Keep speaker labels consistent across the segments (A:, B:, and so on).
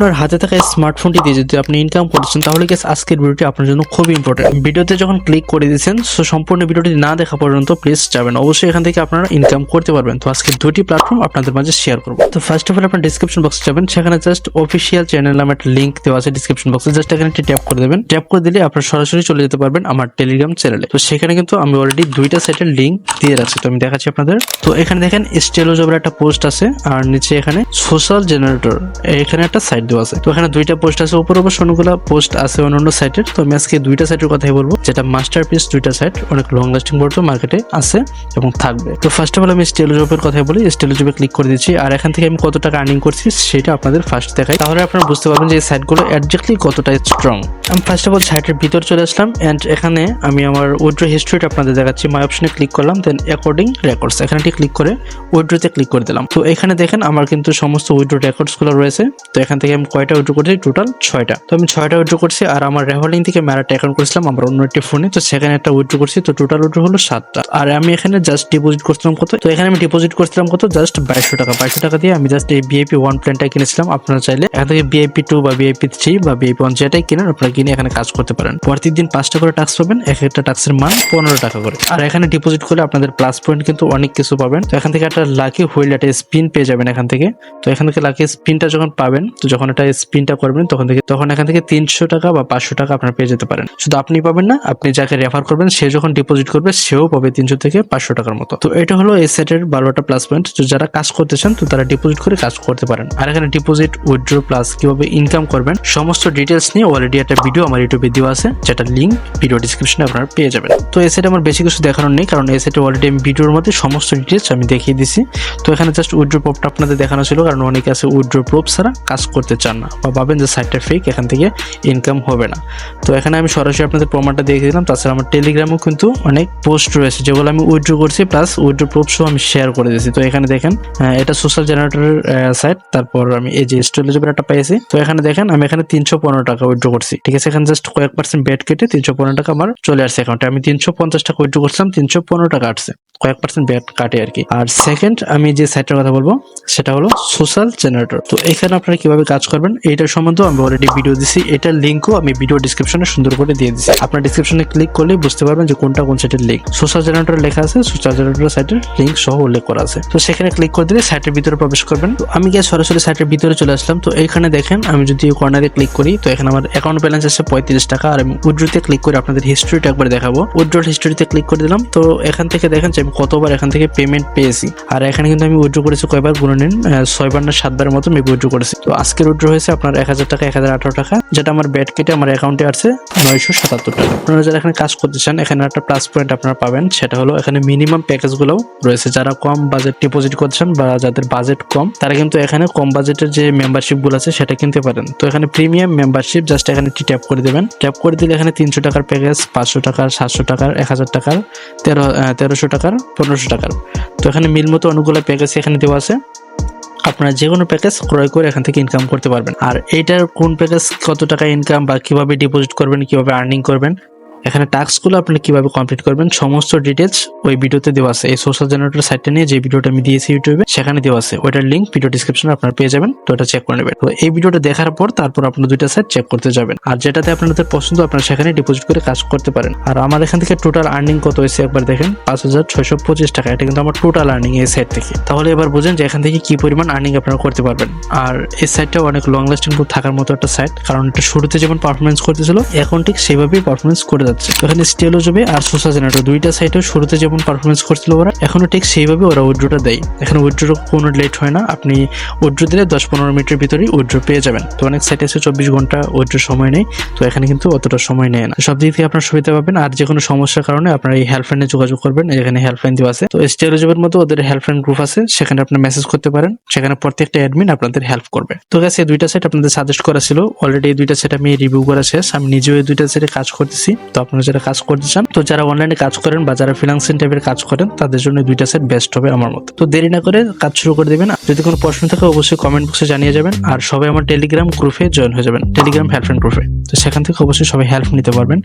A: আপনার হাতে থাকা স্মার্টফোনটি দিয়ে যদি আপনি ইনকাম করতেছেন, তাহলে গেস আজকের ভিডিওটি আপনার জন্য খুবই ইম্পর্টেন্ট ভিডিওতে যখন ক্লিক করে দিয়েছেন সো সম্পূর্ণ ভিডিওটি না দেখা পর্যন্ত প্লিজ যাবেন। অবশ্যই এখান থেকে আপনারা ইনকাম করতে পারবেন। তো আজকে দুটি প্ল্যাটফর্ম আপনাদের মাঝে শেয়ার করব। তো ফার্স্ট অফ অল আপনার ডিসক্রিপশন বক্সে যাবেন। সেখানে জাস্ট অফিসিয়াল চ্যানেল নামে একটা লিঙ্ক দেওয়া আছে ডিসক্রিপশন বক্সে জাস্ট এখানে একটি ট্যাপ করে দেবেন। ট্যাপ করে দিলে আপনার সরাসরি চলে যেতে পারবেন আমার টেলিগ্রাম চ্যানেলে তো সেখানে কিন্তু আমি অলরেডি দুইটা সাইটের লিঙ্ক দিয়ে রাখছি। তো আমি দেখাচ্ছি আপনাদের। তো এখানে দেখেন স্টেলো জবের একটা পোস্ট আছে। আর নিচে এখানে সোশ্যাল জেনারেটর এখানে একটা সাইট দেওয়া আছে। তো এখানে দুইটা পোস্ট আছে, উপর উপর অনেকগুলো পোস্ট আছে অন্যান্য সাইটের তো আমি আজকে দুইটা সাইটের কথাই বলব, যেটা মাস্টারপিস দুইটা সাইট অনেক লং লাস্টিং বলতো মার্কেটে আছে এবং থাকবে। তো ফার্স্ট অফ অল আমি স্টেলো জবের কথাই বলি স্টেলো জবে ক্লিক করে দিচ্ছি, আর এখান থেকে আমি কত টাকা আর্নিং করছি সেটা আপনাদের ফার্স্ট দেখাই। তাহলে আপনারা বুঝতে পারবেন যে এই সাইটগুলো একজাক্টলি কতটা স্ট্রং আমি ফার্স্ট অফ অল সাইটের ভিতর চলে আসলাম অ্যান্ড এখানে আমি আমার উইড্রো হিস্ট্রিটা আপনাদের দেখাচ্ছি। মাই অপশনে ক্লিক করলাম দেন অ্যাকর্ডিং রেকর্ডস এখানে ক্লিক করে উইড্রোতে ক্লিক করে দিলাম। তো এখানে দেখেন আমার কিন্তু সমস্ত উইড্রো রেকর্ডসগুলো রয়েছে। তো এখান থেকে আমি কয়টা উইড্রো করছি? টোটাল ছয়টা। তো আমি ছয়টা উইড্রো করছি আর আমার রেভলিং থেকে একটা অ্যাকাউন্ট করেছিলাম আমার অন্য একটি ফোনে তো সেখানে একটা উইড্রো করছি। তো টোটাল উইড্রো হলো সাতটা। আর আমি এখানে জাস্ট ডিপোজিট করছিলাম কত? তো এখানে আমি ডিপোজিট করছিলাম কত? জাস্ট বাইশশো টাকা। বাইশশো টাকা দিয়ে আমি জাস্ট এই বিআইপি ওয়ান প্ল্যানটা কিনেছিলাম। আপনারা চাইলে এখান থেকে বিআইপি টু বা বিআইপি থ্রি বা বিআইপি ওয়ান যেটাই কিনেন, আপনারা কিনে এখানে কাজ করতে পারেন। প্রতিদিন পাঁচটা করে টাক্স পাবেন। এক একটা টাক্সের মান পনেরো টাকা করে। আর এখানে ডিপোজিট করলে আপনাদের প্লাস পয়েন্ট কিন্তু অনেক কিছু পাবেন। তো এখান থেকে একটা লাকি হুইল একটা স্পিন পেয়ে যাবেন এখান থেকে। তো এখান থেকে লাকি স্পিনটা যখন পাবেন, তো যখন এটা স্পিনটা করবেন তখন থেকে তখন এখান থেকে তিনশো টাকা বা পাঁচশো টাকা আপনার পেয়ে যেতে পারেন। শুধু আপনি পাবেন না, আপনি যাকে রেফার করবেন, সে যখন ডিপোজিট করবে, সেও পাবে তিনশো থেকে পাঁচশো টাকার মতো। তো এটা হলো এই সেটের বারোটা প্লাস পয়েন্ট তো যারা কাজ করতে চান, তো তারা ডিপোজিট করে কাজ করতে পারেন। আর এখানে ডিপোজিট উইথড্র প্লাস কীভাবে ইনকাম করবেন, সমস্ত ডিটেলস নিয়ে অলরেডি একটা ভিডিও আমার ইউটিউবে দেওয়া আছে যেটা লিঙ্ক ভিডিও ডিসক্রিপশনে আপনারা পেয়ে যাবেন। তো এই আমার বেশি কিছু দেখানোর নেই, কারণ এই সেটে অলরেডি আমি ভিডিওর মধ্যে সমস্ত ডিটেলস আমি দেখিয়ে দিছি। তো এখানে জাস্ট উইথড্র প্রপটা আপনাদের দেখানো ছিল, কারণ অনেকে আছে উইথড্র প্রপ ছাড়া কাজ করতে চান না বা ভাবেন যে সাইটটা ফেক এখান থেকে ইনকাম হবে না। তো এখানে আমি সরাসরি আপনাদের প্রমাণটা দেখিয়ে দিলাম। তাছাড়া আমার টেলিগ্রামেও কিন্তু অনেক পোস্ট রয়েছে যেগুলো আমি উইথড্র করছি প্লাস উইথড্র প্রুফ সহ আমি শেয়ার করে দিয়েছি। তো এখানে দেখেন এটা সোশ্যাল জেনারেটরের সাইট তারপর আমি এই যে স্টোরেজের একটা পেয়েছি তো এখানে দেখেন, আমি এখানে তিনশো পনেরো টাকা উইথড্র করছি। ঠিক আছে, এখানে জাস্ট কয়েক পার্সেন্ট বেড কেটে তিনশো পনেরো টাকা আমার চলে আসছে অ্যাকাউন্টে আমি তিনশো পঞ্চাশ টাকা উইথড্র করছিলাম, তিনশো পনেরো টাকা আসছে। কয়েক পার্সেন্ট ব্যাট কাটে আর কি আর সেকেন্ড আমি যে সাইটটার কথা বলব, সেটা হলো সোশ্যাল জেনারেটর তো এখানে আপনারা কীভাবে কাজ করবেন এইটার সম্বন্ধেও আমি অলরেডি ভিডিও দিছি। এটার লিঙ্কও আমি ভিডিও ডিসক্রিপশনে সুন্দর করে দিয়ে দিচ্ছি আপনার ডিসক্রিপশনে ক্লিক করলে বুঝতে পারবেন যে কোনটা কোন সাইটের লিঙ্ক সোশ্যাল জেনারেটর লেখা আছে সোশ্যাল জেনারেটর সাইটের লিঙ্ক সহ উল্লেখ করা আছে। তো সেখানে ক্লিক করে দিলে সাইটের ভিতরে প্রবেশ করবেন। তো আমি গিয়ে সরাসরি সাইটের ভিতরে চলে আসলাম। তো এখানে দেখেন, আমি যদি কর্নারে ক্লিক করি, তো এখানে আমার অ্যাকাউন্ট ব্যালেন্স আছে পঁয়ত্রিশ টাকা। আর আমি উইড্রোতে ক্লিক করে আপনাদের হিস্ট্রিটা একবার দেখাবো। উইড্রোল হিস্ট্রিতে ক্লিক করে দিলাম। তো এখান থেকে দেখেন যে আমি কতবার এখান থেকে পেমেন্ট পেয়েছি। আর এখানে কিন্তু আমি উইড্রো করেছি কয়বার গুনে নিন ছয়বার না সাতবারের মতো আমি উইড্রো করেছি। তো আজকের উইড্রো হয়েছে আপনার এক হাজার টাকা, এক হাজার আঠারো টাকা, যেটা আমার ব্যাট কেটে আমার অ্যাকাউন্টে আছে নয়শো সাতাত্তর টাকা। আপনারা যারা এখানে কাজ করতে চান, এখানে একটা প্লাস পয়েন্ট আপনারা পাবেন, সেটা হলো এখানে মিনিমাম প্যাকেজগুলো রয়েছে। যারা কম বাজেট ডিপোজিট করছেন বা যাদের বাজেট কম, তারা কিন্তু এখানে কম বাজেটের যে মেম্বারশিপগুলো আছে, সেটা কিনতে পারেন। তো এখানে প্রিমিয়াম মেম্বারশিপ জাস্ট এখানে একটি ট্যাপ করে দেবেন। ট্যাপ করে দিলে এখানে তিনশো টাকার প্যাকেজ পাঁচশো টাকার, সাতশো টাকার, এক হাজার টাকার, তেরো তেরোশো টাকার পনেরোশো টাকার। তো এখানে মিল মতো অনেকগুলো প্যাকেজ এখানে দেওয়া আছে। আপনারা যে কোনো প্যাকেজ ক্রয় করে এখান থেকে ইনকাম করতে পারবেন। আর এইটার কোন প্যাকেজ কত টাকা ইনকাম বা কীভাবে ডিপোজিট করবেন, কীভাবে আর্নিং করবেন এখানে টাস্কগুলো আপনি কীভাবে কমপ্লিট করবেন, সমস্ত ডিটেলস ওই ভিডিওতে দেওয়া আছে। এই সোশ্যাল জেনারেটর সাইটটা নিয়ে যে ভিডিওটা আমি দিয়েছি ইউটিউবে, সেখানে দেওয়া আছে। ওইটার লিঙ্ক ভিডিও ডিসক্রিপশনে আপনারা পেয়ে যাবেন, তো ওটা চেক করে নেবেন। তো এই ভিডিওটা দেখার পর তারপর আপনার দুইটা সাইট চেক করতে যাবেন। আর যেটাতে আপনাদের পছন্দ, আপনারা সেখানে ডিপোজিট করে কাজ করতে পারেন। আর আমার এখান থেকে টোটাল আর্নিং কত হয়েছে একবার দেখেন, পাঁচ হাজার ছয়শো পঁচিশ টাকা, এটা কিন্তু আমার টোটাল আর্নিং এই সাইট থেকে। তাহলে এবার বুঝেন যে এখান থেকে কি পরিমাণ আর্নিং আপনারা করতে পারবেন। আর এই সাইটটা অনেক লং লাস্টিং থাকার মতো একটা সাইট কারণ এটা শুরুতে যেমন পারফরমেন্স করতেছিল, এখন ঠিক সেভাবেই পারফরমেন্স করে যাচ্ছে। তো এখানে স্টেলো যাবে আর সোসা জেনারেটর দুইটা সাইটে শুরুতে যেমন পারফরমেন্স করছিল ওরা, এখনও ঠিক সেইভাবে ওরা উইড্রোটা দেয়। এখানে উইড্রো কোনো লেট হয় না, আপনি উইড্রো দিলে দশ পনেরো মিনিটের ভিতরেই উইড্রো পেয়ে যাবেন। তো অনেক সাইটে আছে, চব্বিশ ঘণ্টা উইড্রো সময় নেই, তো এখানে কিন্তু অতটা সময় নেয় না। সব দিক থেকে আপনার সুবিধা পাবেন, আর যে কোনো সমস্যার কারণে আপনার এই হেল্পলাইনে যোগাযোগ করবেন এখানে হেল্পলাইন দেওয়া আছে। তো স্টেলো জবের মতো ওদের হেল্পলাইন গ্রুপ আছে, সেখানে আপনি মেসেজ করতে পারেন, সেখানে প্রত্যেকটা অ্যাডমিন আপনাদের হেল্প করবে। তো গেছে দুইটা সেট আপনাদের সাজেস্ট করা ছিল। অলরেডি এই দুইটা সেট আমি রিভিউ করা শেষ, আমি নিজেও এই দুইটা সেটে কাজ করতেছি। তো আপনারা যারা কাজ করতে চান, তো যারা অনলাইনে কাজ করেন বা যারা ফ্রিল্যান্সিং টাইপের কাজ করেন, তাদের জন্য দুইটা সেট বেস্ট হবে আমার মতো। তো দেরি না করে কাজ শুরু করে দিবেন। যদি কোনো প্রশ্ন থাকে, অবশ্যই কমেন্ট বক্সে জানিয়ে যাবেন। আর সবাই আমার টেলিগ্রাম গ্রুপে জয়েন হয়ে যাবেন। টেলিগ্রাম হেল্পলাইন গ্রুপে তো সেখান থেকে অবশ্যই সবাই হেল্প নিতে পারবেন।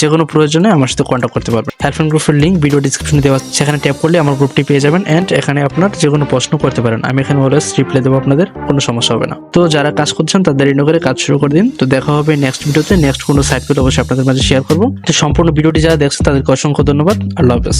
A: যে কোনো প্রয়োজনে আমার সাথে কন্ট্যাক্ট করতে পারবেন। হেল্পলাইন গ্রুপের লিঙ্ক ভিডিও ডিসক্রিপশনে দেওয়া সেখানে ট্যাপ করলে আমার গ্রুপটি পেয়ে যাবেন। অ্যান্ড এখানে আপনার যে কোনো প্রশ্ন করতে পারেন। আমি এখানে অলওয়েজ রিপ্লাই দেবো আপনাদের। কোনো সমস্যা হবে না। তো যারা কাজ করছেন, তাদের দেরি না করে কাজ শুরু করে দিন। তো দেখা হবে নেক্সট ভিডিওতে নেক্সট কোনো সাইট করে অবশ্যই আপনাদের মাঝে শেয়ার করব। তো সম্পূর্ণ ভিডিওটি যারা দেখছেন তাদেরকে অসংখ্য ধন্যবাদ। আল্লাহ হাফেজ।